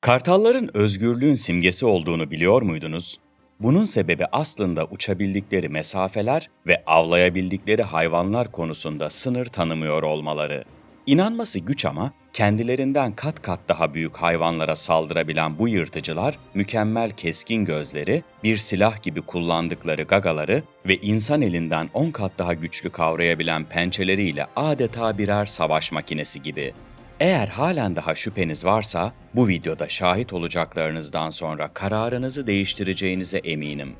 Kartalların özgürlüğün simgesi olduğunu biliyor muydunuz? Bunun sebebi aslında uçabildikleri mesafeler ve avlayabildikleri hayvanlar konusunda sınır tanımıyor olmaları. İnanması güç ama kendilerinden kat kat daha büyük hayvanlara saldırabilen bu yırtıcılar mükemmel keskin gözleri, bir silah gibi kullandıkları gagaları ve insan elinden 10 kat daha güçlü kavrayabilen pençeleriyle adeta birer savaş makinesi gibi. Eğer halen daha şüpheniz varsa bu videoda şahit olacaklarınızdan sonra kararınızı değiştireceğinize eminim.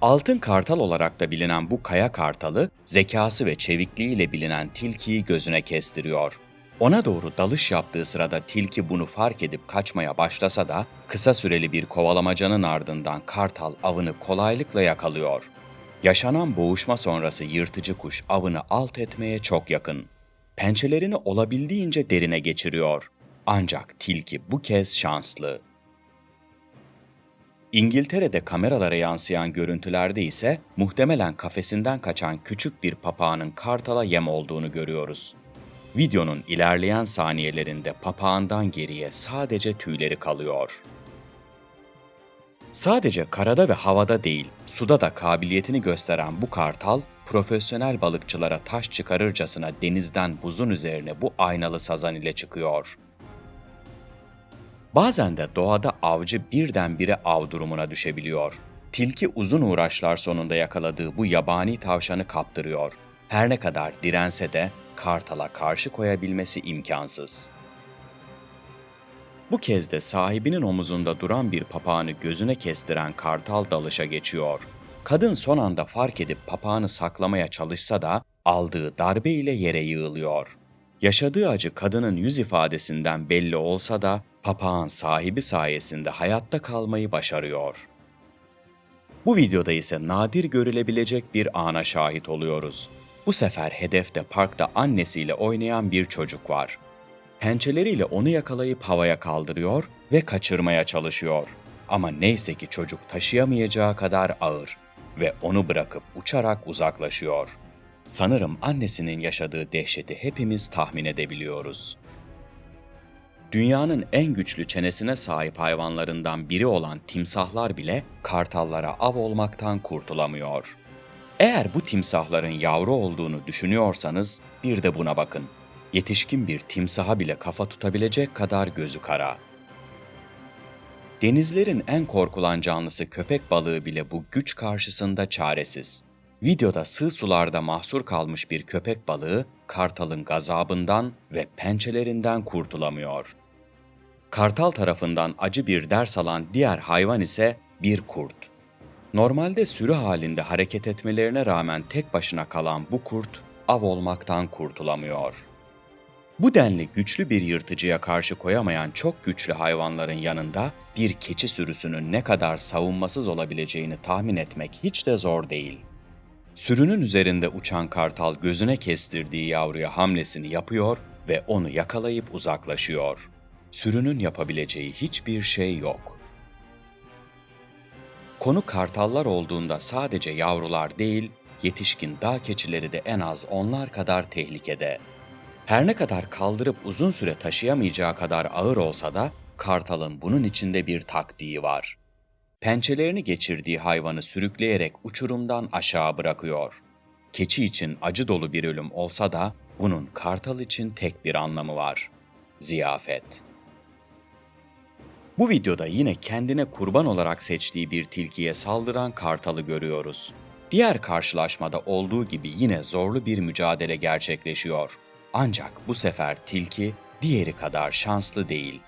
Altın kartal olarak da bilinen bu kaya kartalı, zekası ve çevikliğiyle bilinen tilkiyi gözüne kestiriyor. Ona doğru dalış yaptığı sırada tilki bunu fark edip kaçmaya başlasa da kısa süreli bir kovalamacanın ardından kartal avını kolaylıkla yakalıyor. Yaşanan boğuşma sonrası yırtıcı kuş avını alt etmeye çok yakın. Pençelerini olabildiğince derine geçiriyor. Ancak tilki bu kez şanslı. İngiltere'de kameralara yansıyan görüntülerde ise muhtemelen kafesinden kaçan küçük bir papağanın kartala yem olduğunu görüyoruz. Videonun ilerleyen saniyelerinde papağandan geriye sadece tüyleri kalıyor. Sadece karada ve havada değil, suda da kabiliyetini gösteren bu kartal, profesyonel balıkçılara taş çıkarırcasına denizden buzun üzerine bu aynalı sazan ile çıkıyor. Bazen de doğada avcı birdenbire av durumuna düşebiliyor. Tilki uzun uğraşlar sonunda yakaladığı bu yabani tavşanı kaptırıyor. Her ne kadar dirense de kartala karşı koyabilmesi imkansız. Bu kez de sahibinin omuzunda duran bir papağanı gözüne kestiren kartal dalışa geçiyor. Kadın son anda fark edip papağanı saklamaya çalışsa da aldığı darbe ile yere yığılıyor. Yaşadığı acı kadının yüz ifadesinden belli olsa da papağan sahibi sayesinde hayatta kalmayı başarıyor. Bu videoda ise nadir görülebilecek bir ana şahit oluyoruz. Bu sefer hedefte parkta annesiyle oynayan bir çocuk var. Pençeleriyle onu yakalayıp havaya kaldırıyor ve kaçırmaya çalışıyor. Ama neyse ki çocuk taşıyamayacağı kadar ağır ve onu bırakıp uçarak uzaklaşıyor. Sanırım annesinin yaşadığı dehşeti hepimiz tahmin edebiliyoruz. Dünyanın en güçlü çenesine sahip hayvanlarından biri olan timsahlar bile kartallara av olmaktan kurtulamıyor. Eğer bu timsahların yavru olduğunu düşünüyorsanız bir de buna bakın. Yetişkin bir timsaha bile kafa tutabilecek kadar gözü kara. Denizlerin en korkulan canlısı köpek balığı bile bu güç karşısında çaresiz. Videoda sığ sularda mahsur kalmış bir köpek balığı kartalın gazabından ve pençelerinden kurtulamıyor. Kartal tarafından acı bir ders alan diğer hayvan ise bir kurt. Normalde sürü halinde hareket etmelerine rağmen tek başına kalan bu kurt av olmaktan kurtulamıyor. Bu denli güçlü bir yırtıcıya karşı koyamayan çok güçlü hayvanların yanında bir keçi sürüsünün ne kadar savunmasız olabileceğini tahmin etmek hiç de zor değil. Sürünün üzerinde uçan kartal gözüne kestirdiği yavruya hamlesini yapıyor ve onu yakalayıp uzaklaşıyor. Sürünün yapabileceği hiçbir şey yok. Konu kartallar olduğunda sadece yavrular değil, yetişkin dağ keçileri de en az onlar kadar tehlikede. Her ne kadar kaldırıp uzun süre taşıyamayacağı kadar ağır olsa da kartalın bunun içinde bir taktiği var. Pençelerini geçirdiği hayvanı sürükleyerek uçurumdan aşağı bırakıyor. Keçi için acı dolu bir ölüm olsa da bunun kartal için tek bir anlamı var. Ziyafet. Bu videoda yine kendine kurban olarak seçtiği bir tilkiye saldıran kartalı görüyoruz. Diğer karşılaşmada olduğu gibi yine zorlu bir mücadele gerçekleşiyor. Ancak bu sefer tilki diğeri kadar şanslı değil.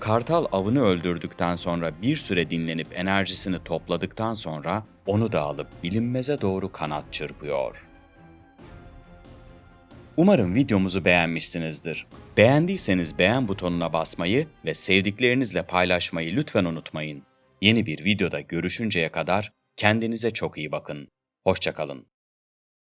Kartal avını öldürdükten sonra bir süre dinlenip enerjisini topladıktan sonra onu da alıp bilinmeze doğru kanat çırpıyor. Umarım videomuzu beğenmişsinizdir. Beğendiyseniz beğen butonuna basmayı ve sevdiklerinizle paylaşmayı lütfen unutmayın. Yeni bir videoda görüşünceye kadar kendinize çok iyi bakın. Hoşçakalın.